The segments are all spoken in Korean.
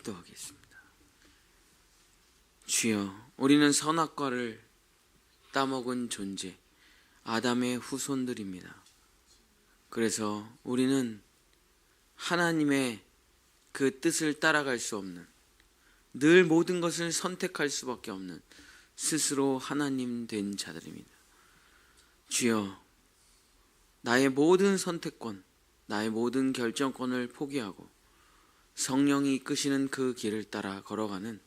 기도하겠습니다. 주여, 우리는 선악과를 따먹은 존재, 아담의 후손들입니다. 그래서 우리는 하나님의 그 뜻을 따라갈 수 없는 늘 모든 것을 선택할 수밖에 없는 스스로 하나님 된 자들입니다. 주여, 나의 모든 선택권, 나의 모든 결정권을 포기하고 성령이 이끄시는 그 길을 따라 걸어가는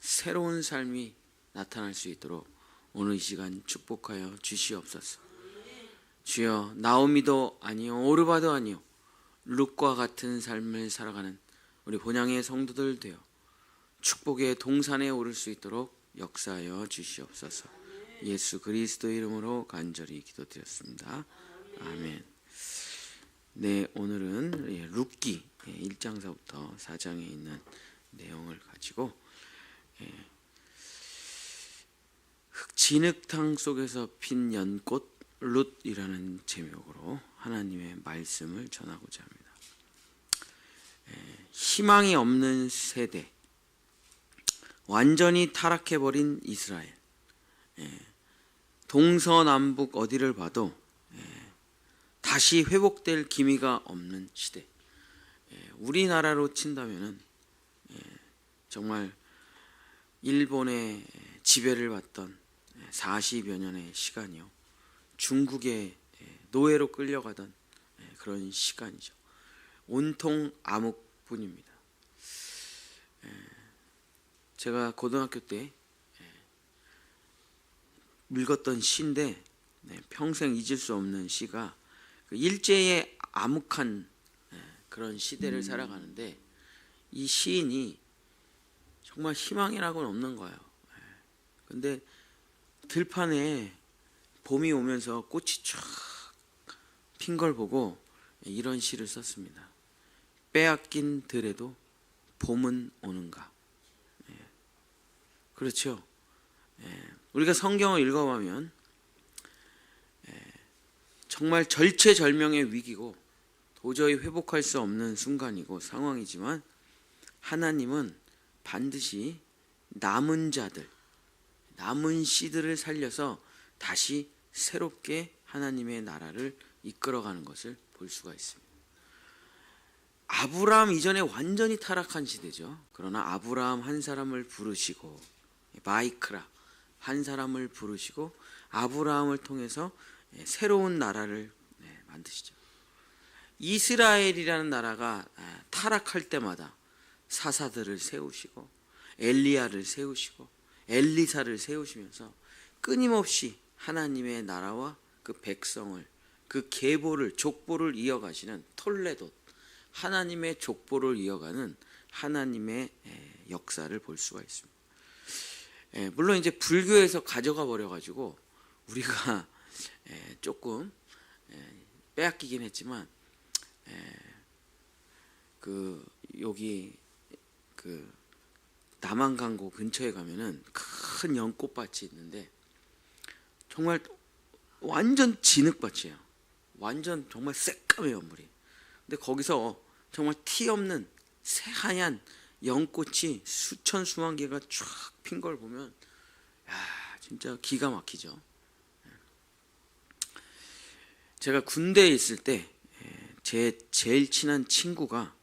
새로운 삶이 나타날 수 있도록 오늘 이 시간 축복하여 주시옵소서. 주여, 나오미도 아니요, 오르바도 아니요, 룩과 같은 삶을 살아가는 우리 본향의 성도들 되어 축복의 동산에 오를 수 있도록 역사하여 주시옵소서. 예수 그리스도 이름으로 간절히 기도드렸습니다. 아멘. 네, 오늘은 예, 룻 기 1장서부터 4장에 있는 내용을 가지고 예, 진흙탕 속에서 핀 연꽃 룻이라는 제목으로 하나님의 말씀을 전하고자 합니다. 예, 희망이 없는 세대, 완전히 타락해버린 이스라엘, 동서남북 어디를 봐도 다시 회복될 기미가 없는 시대. 우리나라로 친다면은 정말 일본의 지배를 받던 40여 년의 시간이요. 중국의 노예로 끌려가던 그런 시간이죠. 온통 암흑뿐입니다. 제가 고등학교 때 읽었던 시인데 평생 잊을 수 없는 시가 그 일제의 암흑한 그런 시대를 살아가는데 이 시인이 정말 희망이라고는 없는 거예요. 근데 들판에 봄이 오면서 꽃이 쫙 핀 걸 보고 이런 시를 썼습니다. 빼앗긴 들에도 봄은 오는가. 그렇죠. 우리가 성경을 읽어보면 정말 절체절명의 위기고 도저히 회복할 수 없는 순간이고 상황이지만 하나님은 반드시 남은 자들, 남은 씨들을 살려서 다시 새롭게 하나님의 나라를 이끌어가는 것을 볼 수가 있습니다. 아브라함 이전에 완전히 타락한 시대죠. 그러나 아브라함 한 사람을 부르시고 마이크라 한 사람을 부르시고 아브라함을 통해서 새로운 나라를 만드시죠. 이스라엘이라는 나라가 타락할 때마다 사사들을 세우시고 엘리야를 세우시고 엘리사를 세우시면서 끊임없이 하나님의 나라와 그 백성을 그 계보를 족보를 이어가시는 톨레도 하나님의 족보를 이어가는 하나님의 역사를 볼 수가 있습니다. 물론 이제 불교에서 가져가 버려 가지고 우리가 조금 빼앗기긴 했지만 그 여기 그 남한강고 근처에 가면은 큰 연꽃밭이 있는데 정말 완전 진흙밭이에요. 완전 정말 새까매요 물이. 근데 거기서 정말 티 없는 새하얀 연꽃이 수천 수만 개가 쫙 핀 걸 보면 야 진짜 기가 막히죠. 제가 군대에 있을 때 제 제일 친한 친구가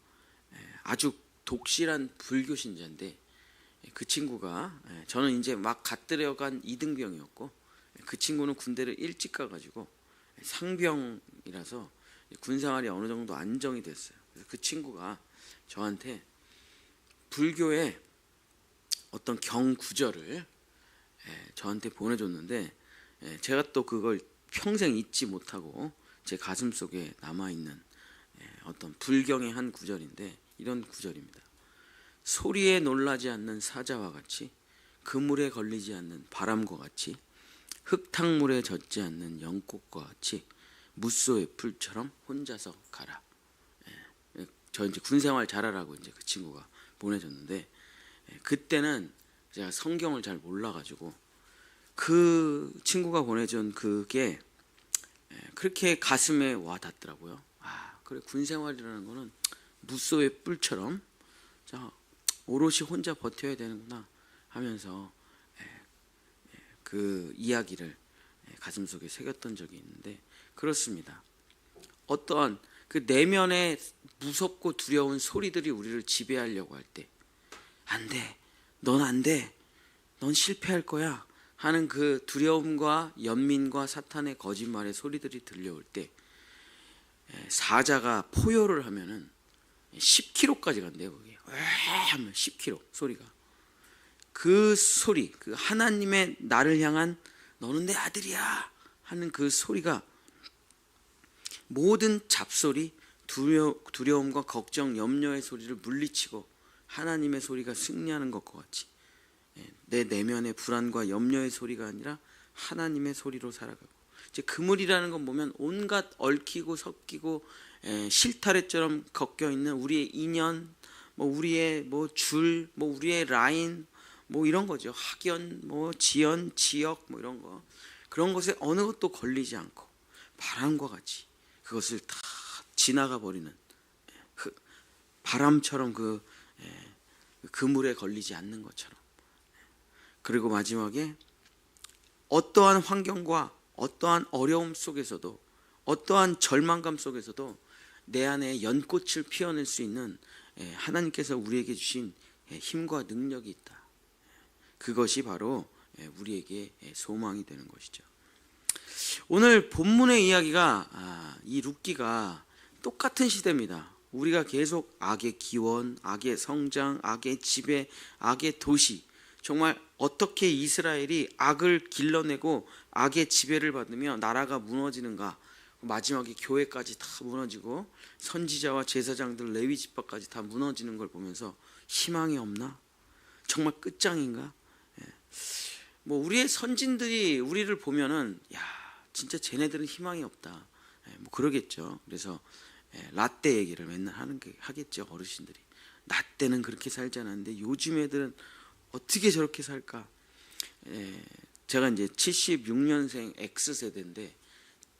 아주 독실한 불교 신자인데 그 친구가 저는 이제 막 갓 들어간 이등병이었고 그 친구는 군대를 일찍 가가지고 상병이라서 군 생활이 어느 정도 안정이 됐어요. 그래서 그 친구가 저한테 불교의 어떤 경 구절을 저한테 보내줬는데 제가 또 그걸 평생 잊지 못하고 제 가슴 속에 남아 있는 어떤 불경의 한 구절인데 이런 구절입니다. 소리에 놀라지 않는 사자와 같이 그물에 걸리지 않는 바람과 같이 흙탕물에 젖지 않는 연꽃과 같이 무소의 풀처럼 혼자서 가라. 저 이제 군 생활 잘하라고 이제 그 친구가 보내줬는데 그때는 제가 성경을 잘 몰라가지고 그 친구가 보내준 그게 그렇게 가슴에 와 닿더라고요. 아, 그래 군 생활이라는 거는 무소의 뿔처럼 자 오롯이 혼자 버텨야 되는구나 하면서 예, 예, 그 이야기를 예, 가슴 속에 새겼던 적이 있는데 그렇습니다. 어떠한 그 내면의 무섭고 두려운 소리들이 우리를 지배하려고 할 때 안 돼. 넌 안 돼. 넌 실패할 거야. 하는 그 두려움과 연민과 사탄의 거짓말의 소리들이 들려올 때 예, 사자가 포효를 하면은 10km까지 간대요. 거기. 왜 하면 10km 소리가. 그 소리, 그 하나님의 나를 향한 너는 내 아들이야 하는 그 소리가 모든 잡소리, 두려, 두려움과 걱정, 염려의 소리를 물리치고 하나님의 소리가 승리하는 것과 같이 예, 내 내면의 불안과 염려의 소리가 아니라 하나님의 소리로 살아가고 이제 그물이라는 건 보면 온갖 얽히고 섞이고 에, 실타래처럼 꺾여 있는 우리의 인연, 뭐 우리의 뭐 줄, 뭐 우리의 라인, 뭐 이런 거죠. 학연, 뭐 지연, 지역, 뭐 이런 거 그런 것에 어느 것도 걸리지 않고 바람과 같이 그것을 다 지나가 버리는 그 바람처럼 그 예, 그물에 걸리지 않는 것처럼 그리고 마지막에 어떠한 환경과 어떠한 어려움 속에서도 어떠한 절망감 속에서도 내 안에 연꽃을 피워낼 수 있는 예, 하나님께서 우리에게 주신 예, 힘과 능력이 있다. 그것이 바로 예, 우리에게 소망이 되는 것이죠. 오늘 본문의 이야기가 아, 이 룻기가 똑같은 시대입니다. 우리가 계속 악의 기원, 악의 성장, 악의 지배, 악의 도시 정말 어떻게 이스라엘이 악을 길러내고 악의 지배를 받으며 나라가 무너지는가 마지막에 교회까지 다 무너지고 선지자와 제사장들 레위 집합까지 다 무너지는 걸 보면서 희망이 없나? 정말 끝장인가? 예. 뭐 우리의 선진들이 우리를 보면은 야 진짜 쟤네들은 희망이 없다. 예, 뭐 그러겠죠. 그래서 예, 라떼 얘기를 맨날 하는 게 하겠죠 어르신들이. 나 때는 그렇게 살지 않았는데 요즘 애들은 어떻게 저렇게 살까? 예, 제가 이제 76년생 X 세대인데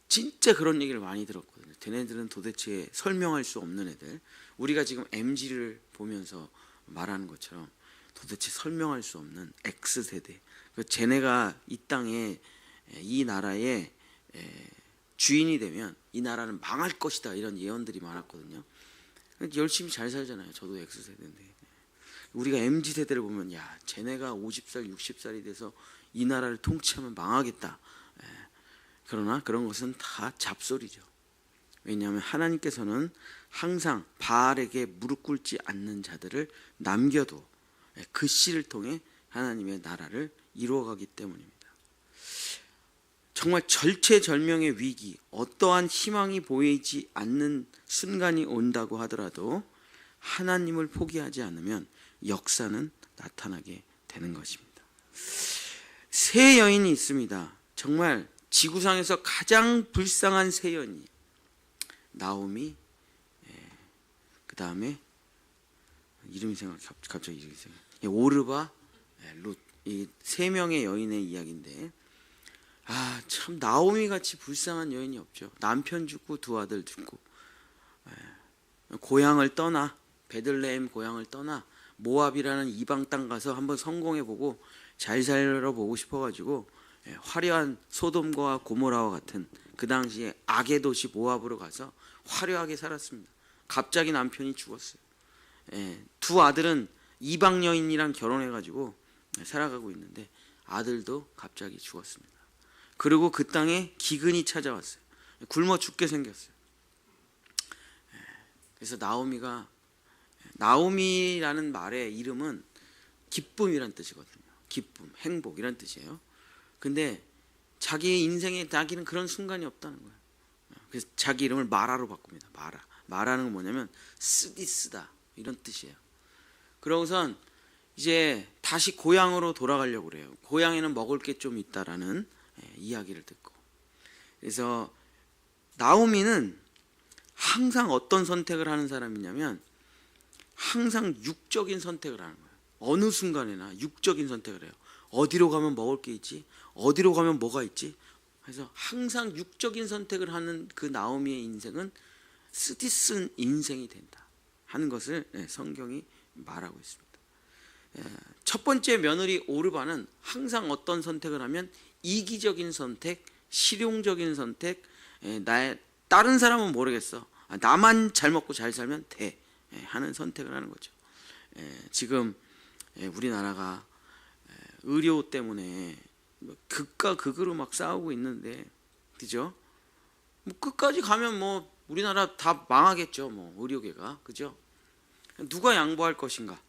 진짜 그런 얘기를 많이 들었거든요. 걔네들은 도대체 설명할 수 없는 애들. 우리가 지금 MG를 보면서 말하는 것처럼 도대체 설명할 수 없는 X 세대. 그 쟤네가 이 땅에 이 나라의 주인이 되면 이 나라는 망할 것이다 이런 예언들이 많았거든요. 열심히 잘 살잖아요. 저도 X 세대인데. 우리가 MZ 세대를 보면 야, 쟤네가 50살, 60살이 돼서 이 나라를 통치하면 망하겠다. 예. 그러나 그런 것은 다 잡소리죠. 왜냐하면 하나님께서는 항상 바알에게 무릎 꿇지 않는 자들을 남겨도 예, 그 씨를 통해 하나님의 나라를 이루어가기 때문입니다. 정말 절체절명의 위기, 어떠한 희망이 보이지 않는 순간이 온다고 하더라도 하나님을 포기하지 않으면 역사는 나타나게 되는 것입니다. 세 여인이 있습니다. 정말 지구상에서 가장 불쌍한 세 여인이 나오미, 예, 그 다음에 이름이 생각 갑자기 이름이 생각. 예, 오르바, 예, 룻, 이세 명의 여인의 이야기인데 아 참 나오미 같이 불쌍한 여인이 없죠. 남편 죽고 두 아들 죽고 고향을 떠나 베들레헴 고향을 떠나 모압이라는 이방 땅 가서 한번 성공해 보고 잘 살아 보고 싶어 가지고 예, 화려한 소돔과 고모라와 같은 그 당시에 악의 도시 모압으로 가서 화려하게 살았습니다. 갑자기 남편이 죽었어요. 예, 두 아들은 이방 여인이랑 결혼해 가지고 살아가고 있는데 아들도 갑자기 죽었습니다. 그리고 그 땅에 기근이 찾아왔어요. 굶어 죽게 생겼어요. 예, 그래서 나오미가 나오미라는 말의 이름은 기쁨이란 뜻이거든요. 기쁨, 행복 이란 뜻이에요. 근데 자기 인생에 자기는 그런 순간이 없다는 거예요. 그래서 자기 이름을 마라로 바꿉니다. 마라. 마라는 건 뭐냐면 쓰디 쓰다 이런 뜻이에요. 그러고선 이제 다시 고향으로 돌아가려고 그래요. 고향에는 먹을 게 좀 있다라는 예, 이야기를 듣고. 그래서 나오미는 항상 어떤 선택을 하는 사람이냐면 항상 육적인 선택을 하는 거예요. 어느 순간에나 육적인 선택을 해요. 어디로 가면 먹을 게 있지? 어디로 가면 뭐가 있지? 그래서 항상 육적인 선택을 하는 그 나오미의 인생은 쓰디쓴 인생이 된다 하는 것을 네, 성경이 말하고 있습니다. 에, 첫 번째 며느리 오르바는 항상 어떤 선택을 하면 이기적인 선택, 실용적인 선택, 에, 나의 다른 사람은 모르겠어. 아, 나만 잘 먹고 잘 살면 돼 에, 하는 선택을 하는 거죠. 에, 지금 에, 우리나라가 에, 의료 때문에 뭐 극과 극으로 막 싸우고 있는데, 그죠? 뭐 끝까지 가면 뭐 우리나라 다 망하겠죠. 뭐 의료계가 그죠? 누가 양보할 것인가?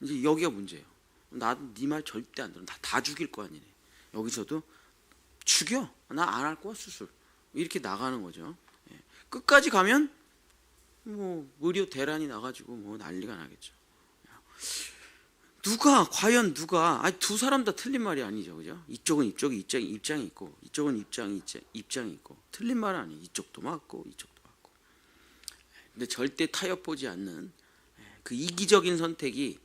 이제 여기가 문제예요. 나네 말 절대 안 들어. 다, 다 죽일 거 아니네. 여기서도 죽여. 나 안 할 거야 수술. 이렇게 나가는 거죠. 예. 끝까지 가면 뭐 의료 대란이 나가지고 뭐 난리가 나겠죠. 누가 과연 누가 아니 두 사람 다 틀린 말이 아니죠, 그죠? 이쪽은 이쪽이 입장이 입장이 있고 이쪽은 입장이 입장, 입장이 있고 틀린 말은 아니. 이쪽도 맞고 이쪽도 맞고. 근데 절대 타협 보지 않는 예, 그 이기적인 선택이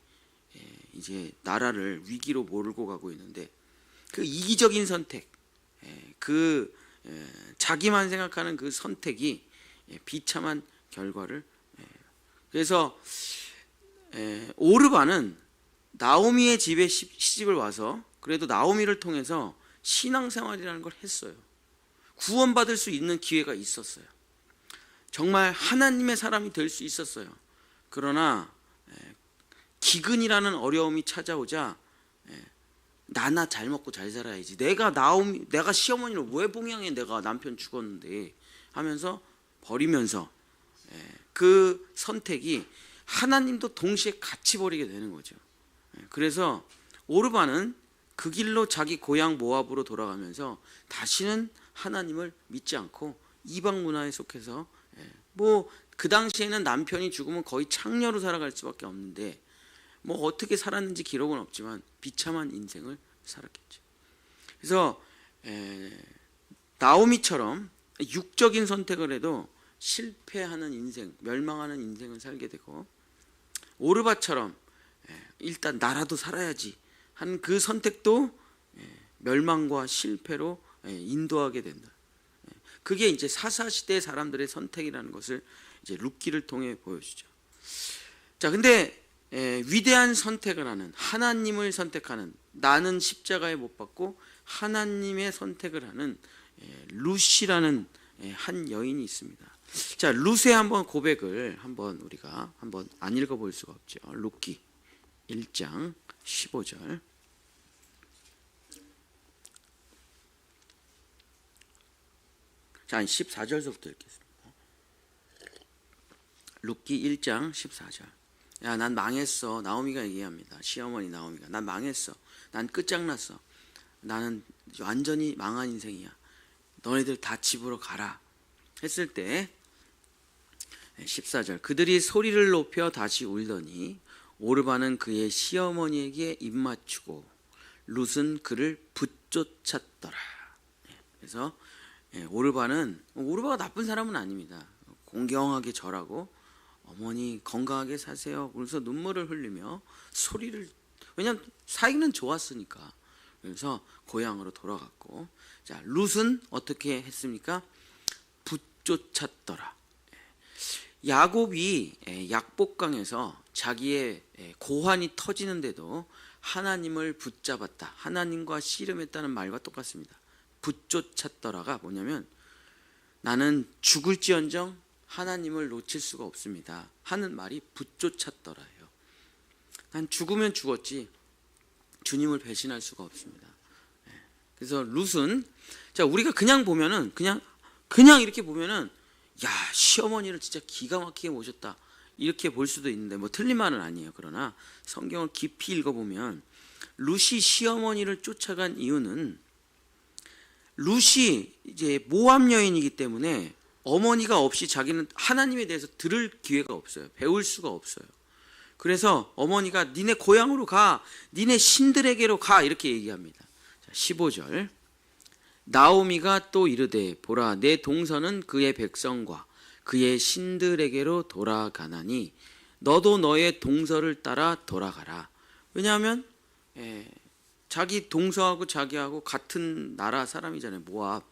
예, 이제 나라를 위기로 몰고 가고 있는데 그 이기적인 선택, 예, 그 예, 자기만 생각하는 그 선택이 예, 비참한 결과를 예, 그래서 예, 오르바는 나오미의 집에 시- 시집을 와서 그래도 나오미를 통해서 신앙생활이라는 걸 했어요. 구원받을 수 있는 기회가 있었어요. 정말 하나님의 사람이 될 수 있었어요. 그러나 예, 기근이라는 어려움이 찾아오자 예, 나나 잘 먹고 잘 살아야지. 내가 나오미 내가 시어머니를 왜 봉양해? 내가 남편 죽었는데 하면서 버리면서 예, 그 선택이 하나님도 동시에 같이 버리게 되는 거죠. 예, 그래서 오르바는 그 길로 자기 고향 모압으로 돌아가면서 다시는 하나님을 믿지 않고 이방 문화에 속해서 뭐 그 당시에는 남편이 죽으면 거의 창녀로 살아갈 수밖에 없는데 뭐 어떻게 살았는지 기록은 없지만 비참한 인생을 살았겠죠. 그래서 에, 나오미처럼 육적인 선택을 해도 실패하는 인생, 멸망하는 인생을 살게 되고 오르바처럼 에, 일단 나라도 살아야지 하는 그 선택도 에, 멸망과 실패로 에, 인도하게 된다. 에, 그게 이제 사사 시대 사람들의 선택이라는 것을 이제 룻기를 통해 보여주죠. 자, 근데 에, 위대한 선택을 하는 하나님을 선택하는 나는 십자가에 못 박고 하나님의 선택을 하는 에, 한 여인이 있습니다. 자, 룻의 한번 고백을 한번 우리가 한번 안 읽어 볼 수가 없죠. 룻기 1장 15절. 자, 14절서부터 읽겠습니다. 룻기 1장 14절. 야, 난 망했어. 나오미가 얘기합니다. 시어머니 나오미가. 난 망했어. 난 끝장났어. 나는 완전히 망한 인생이야. 너네들 다 집으로 가라. 했을 때 14절. 그들이 소리를 높여 다시 울더니 오르바는 그의 시어머니에게 입맞추고 룻은 그를 붙쫓았더라. 예, 그래서 예, 오르바는 오르바가 나쁜 사람은 아닙니다. 공경하게 절하고 어머니 건강하게 사세요. 그래서 눈물을 흘리며 소리를 왜냐면 사이는 좋았으니까. 그래서 고향으로 돌아갔고 자 룻은 어떻게 했습니까? 붙쫓았더라. 야곱이 예, 약복강에서 자기의 예, 고환이 터지는데도 하나님을 붙잡았다. 하나님과 씨름했다는 말과 똑같습니다. 붙쫓았더라가 뭐냐면 나는 죽을지언정 하나님을 놓칠 수가 없습니다. 하는 말이 붙쫓았더라예요. 난 죽으면 죽었지 주님을 배신할 수가 없습니다. 예. 그래서 룻은 자 우리가 그냥 보면은 그냥 그냥 이렇게 보면은 야 시어머니를 진짜 기가 막히게 모셨다 이렇게 볼 수도 있는데 뭐 틀린 말은 아니에요. 그러나 성경을 깊이 읽어보면 룻이 시어머니를 쫓아간 이유는 룻이 이제 모함 여인이기 때문에 어머니가 없이 자기는 하나님에 대해서 들을 기회가 없어요. 배울 수가 없어요. 그래서 어머니가 니네 고향으로 가, 니네 신들에게로 가 이렇게 얘기합니다. 자, 15절. 나오미가 또 이르되 보라 내 동서는 그의 백성과 그의 신들에게로 돌아가나니 너도 너의 동서를 따라 돌아가라. 왜냐하면 예, 자기 동서하고 자기하고 같은 나라 사람이잖아요. 모압.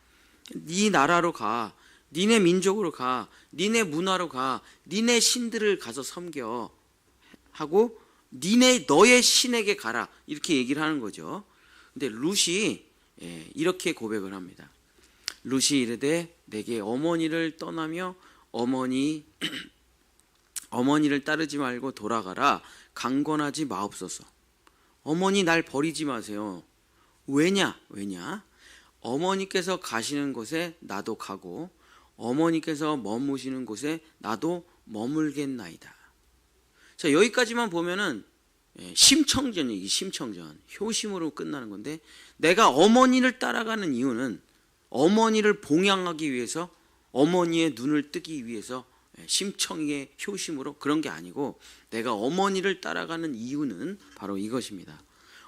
네 나라로 가. 니네 민족으로 가. 니네 문화로 가. 니네 신들을 가서 섬겨. 하고 니네 너의 신에게 가라 이렇게 얘기를 하는 거죠. 근데 룻이 예, 이렇게 고백을 합니다. 룻이 이르되 내게 어머니를 떠나며 어머니 어머니를 따르지 말고 돌아가라 강권하지 마옵소서. 어머니 날 버리지 마세요. 왜냐? 왜냐? 어머니께서 가시는 곳에 나도 가고 어머니께서 머무시는 곳에 나도 머물겠나이다. 자 여기까지만 보면은 예, 심청전이 심청전 효심으로 끝나는 건데 내가 어머니를 따라가는 이유는 어머니를 봉양하기 위해서 어머니의 눈을 뜨기 위해서 예, 심청의 효심으로 그런 게 아니고 내가 어머니를 따라가는 이유는 바로 이것입니다.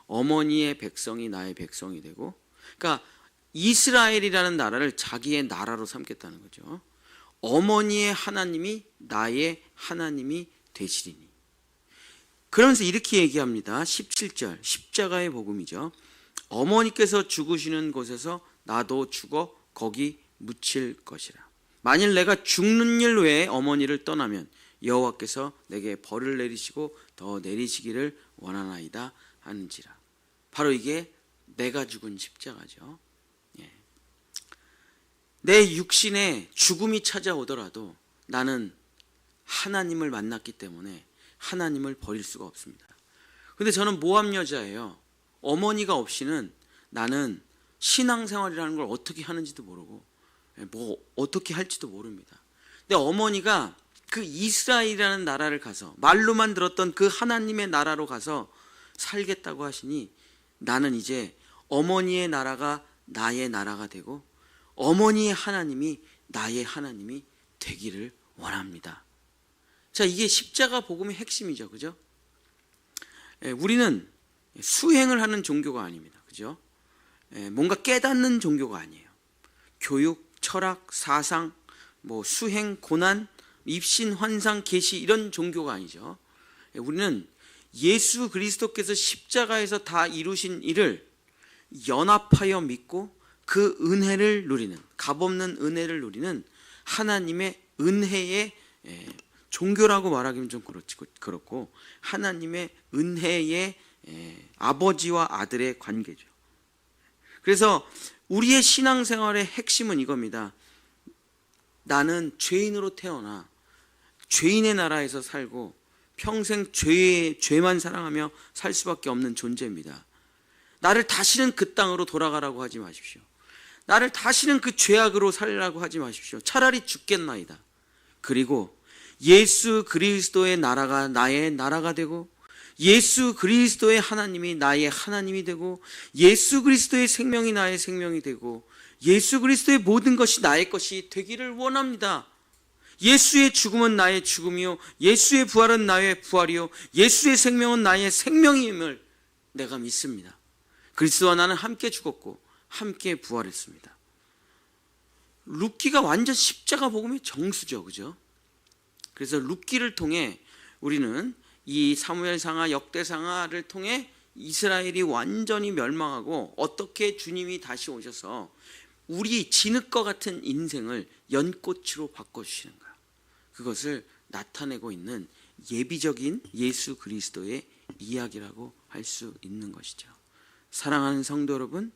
어머니의 백성이 나의 백성이 되고 그러니까 이스라엘이라는 나라를 자기의 나라로 삼겠다는 거죠. 어머니의 하나님이 나의 하나님이 되시리니. 그러면서 이렇게 얘기합니다. 17절 십자가의 복음이죠. 어머니께서 죽으시는 곳에서 나도 죽어 거기 묻힐 것이라. 만일 내가 죽는 일 외에 어머니를 떠나면 여호와께서 내게 벌을 내리시고 더 내리시기를 원하나이다 하는지라. 바로 이게 내가 죽은 십자가죠. 예. 내 육신에 죽음이 찾아오더라도 나는 하나님을 만났기 때문에 하나님을 버릴 수가 없습니다. 근데 저는 모함 여자예요. 어머니가 없이는 나는 신앙생활이라는 걸 어떻게 하는지도 모르고 예, 뭐 어떻게 할지도 모릅니다. 근데 어머니가 그 이스라엘이라는 나라를 가서 말로만 들었던 그 하나님의 나라로 가서 살겠다고 하시니 나는 이제 어머니의 나라가 나의 나라가 되고 어머니의 하나님이 나의 하나님이 되기를 원합니다. 자, 이게 십자가 복음의 핵심이죠. 그죠? 예, 우리는 수행을 하는 종교가 아닙니다. 그죠? 예, 뭔가 깨닫는 종교가 아니에요. 교육, 철학, 사상, 뭐 수행, 고난, 입신, 환상, 계시 이런 종교가 아니죠. 예, 우리는 예수 그리스도께서 십자가에서 다 이루신 일을 연합하여 믿고 그 은혜를 누리는 값없는 은혜를 누리는 하나님의 은혜의 예, 종교라고 말하기는 좀 그렇고 하나님의 은혜의 예, 아버지와 아들의 관계죠. 그래서 우리의 신앙생활의 핵심은 이겁니다. 나는 죄인으로 태어나 죄인의 나라에서 살고 평생 죄 죄만 사랑하며 살 수밖에 없는 존재입니다. 나를 다시는 그 땅으로 돌아가라고 하지 마십시오. 나를 다시는 그 죄악으로 살라고 하지 마십시오. 차라리 죽겠나이다. 그리고 예수 그리스도의 나라가 나의 나라가 되고 예수 그리스도의 하나님이 나의 하나님이 되고 예수 그리스도의 생명이 나의 생명이 되고 예수 그리스도의 모든 것이 나의 것이 되기를 원합니다. 예수의 죽음은 나의 죽음이요 예수의 부활은 나의 부활이요 예수의 생명은 나의 생명임을 내가 믿습니다. 그리스도와 나는 함께 죽었고 함께 부활했습니다. 룻기가 완전 십자가 복음의 정수죠. 그죠? 그래서 룻기를 통해 우리는 이 사무엘상하 역대상하를 통해 이스라엘이 완전히 멸망하고 어떻게 주님이 다시 오셔서 우리 진흙과 같은 인생을 연꽃으로 바꿔주시는가 그것을 나타내고 있는 예비적인 예수 그리스도의 이야기라고 할 수 있는 것이죠. 사랑하는 성도 여러분,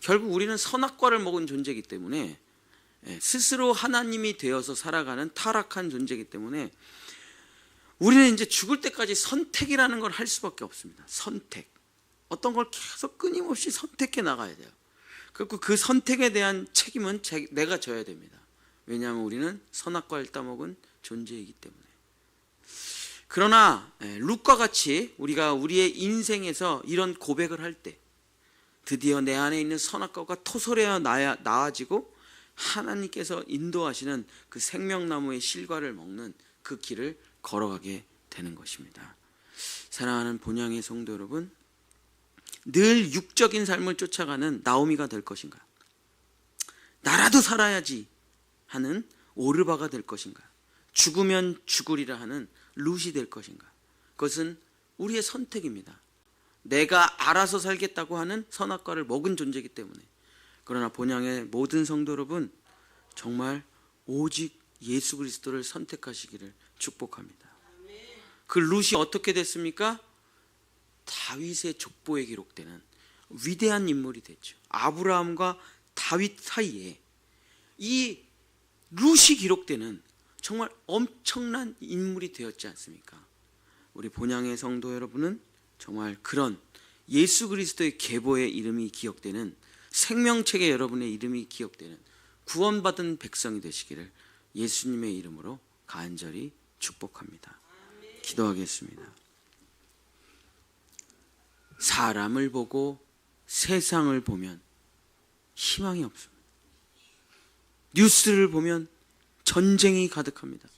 결국 우리는 선악과를 먹은 존재이기 때문에 예, 스스로 하나님이 되어서 살아가는 타락한 존재이기 때문에 우리는 이제 죽을 때까지 선택이라는 걸 할 수밖에 없습니다. 선택. 어떤 걸 계속 끊임없이 선택해 나가야 돼요. 그리고 그 선택에 대한 책임은 내가 져야 됩니다. 왜냐하면 우리는 선악과를 따먹은 존재이기 때문에. 그러나 예, 룩과 같이 우리가 우리의 인생에서 이런 고백을 할 때 드디어 내 안에 있는 선악과가 토설해야 나아지고 하나님께서 인도하시는 그 생명나무의 실과를 먹는 그 길을 걸어가게 되는 것입니다. 사랑하는 본향의 성도 여러분, 늘 육적인 삶을 쫓아가는 나오미가 될 것인가? 나라도 살아야지 하는 오르바가 될 것인가? 죽으면 죽으리라 하는 룻이 될 것인가? 그것은 우리의 선택입니다. 내가 알아서 살겠다고 하는 선악과를 먹은 존재이기 때문에 그러나 본향의 모든 성도 여러분 정말 오직 예수 그리스도를 선택하시기를 축복합니다. 그 룻이 어떻게 됐습니까? 다윗의 족보에 기록되는 위대한 인물이 됐죠. 아브라함과 다윗 사이에 이 룻이 기록되는 정말 엄청난 인물이 되었지 않습니까? 우리 본향의 성도 여러분은 정말 그런 예수 그리스도의 계보의 이름이 기억되는 생명책에 여러분의 이름이 기억되는 구원받은 백성이 되시기를 예수님의 이름으로 간절히 축복합니다. 기도하겠습니다. 사람을 보고 세상을 보면 희망이 없습니다. 뉴스를 보면 전쟁이 가득합니다.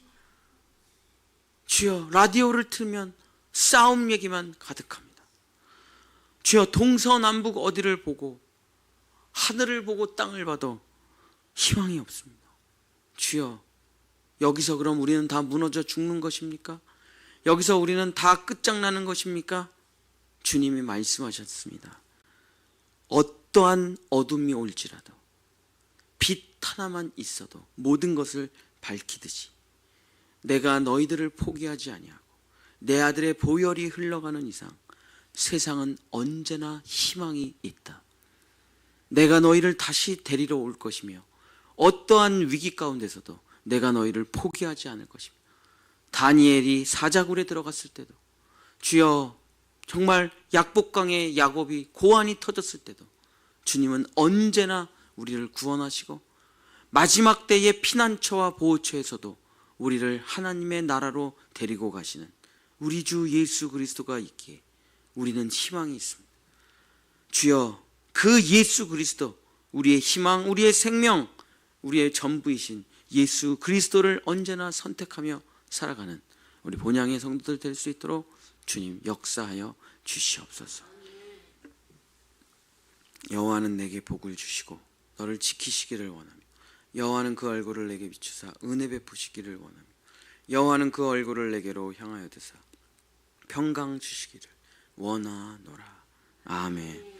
주여 라디오를 틀면 싸움 얘기만 가득합니다. 주여 동서남북 어디를 보고 하늘을 보고 땅을 봐도 희망이 없습니다. 주여 여기서 그럼 우리는 다 무너져 죽는 것입니까? 여기서 우리는 다 끝장나는 것입니까? 주님이 말씀하셨습니다. 어떠한 어둠이 올지라도 빛 하나만 있어도 모든 것을 밝히듯이 내가 너희들을 포기하지 아니하고 내 아들의 보혈이 흘러가는 이상 세상은 언제나 희망이 있다. 내가 너희를 다시 데리러 올 것이며 어떠한 위기 가운데서도 내가 너희를 포기하지 않을 것이며 다니엘이 사자굴에 들어갔을 때도 주여 정말 약복강의 야곱이 고환이 터졌을 때도 주님은 언제나 우리를 구원하시고 마지막 때의 피난처와 보호처에서도 우리를 하나님의 나라로 데리고 가시는 우리 주 예수 그리스도가 있기에 우리는 희망이 있습니다. 주여 그 예수 그리스도 우리의 희망, 우리의 생명, 우리의 전부이신 예수 그리스도를 언제나 선택하며 살아가는 우리 본향의 성도들 될 수 있도록 주님 역사하여 주시옵소서. 여호와는 내게 복을 주시고 너를 지키시기를 원하며 여호와는 그 얼굴을 내게 비추사 은혜 베푸시기를 원하며 여호와는 그 얼굴을 내게로 향하여 드사 평강 주시기를 원하노라. 아멘.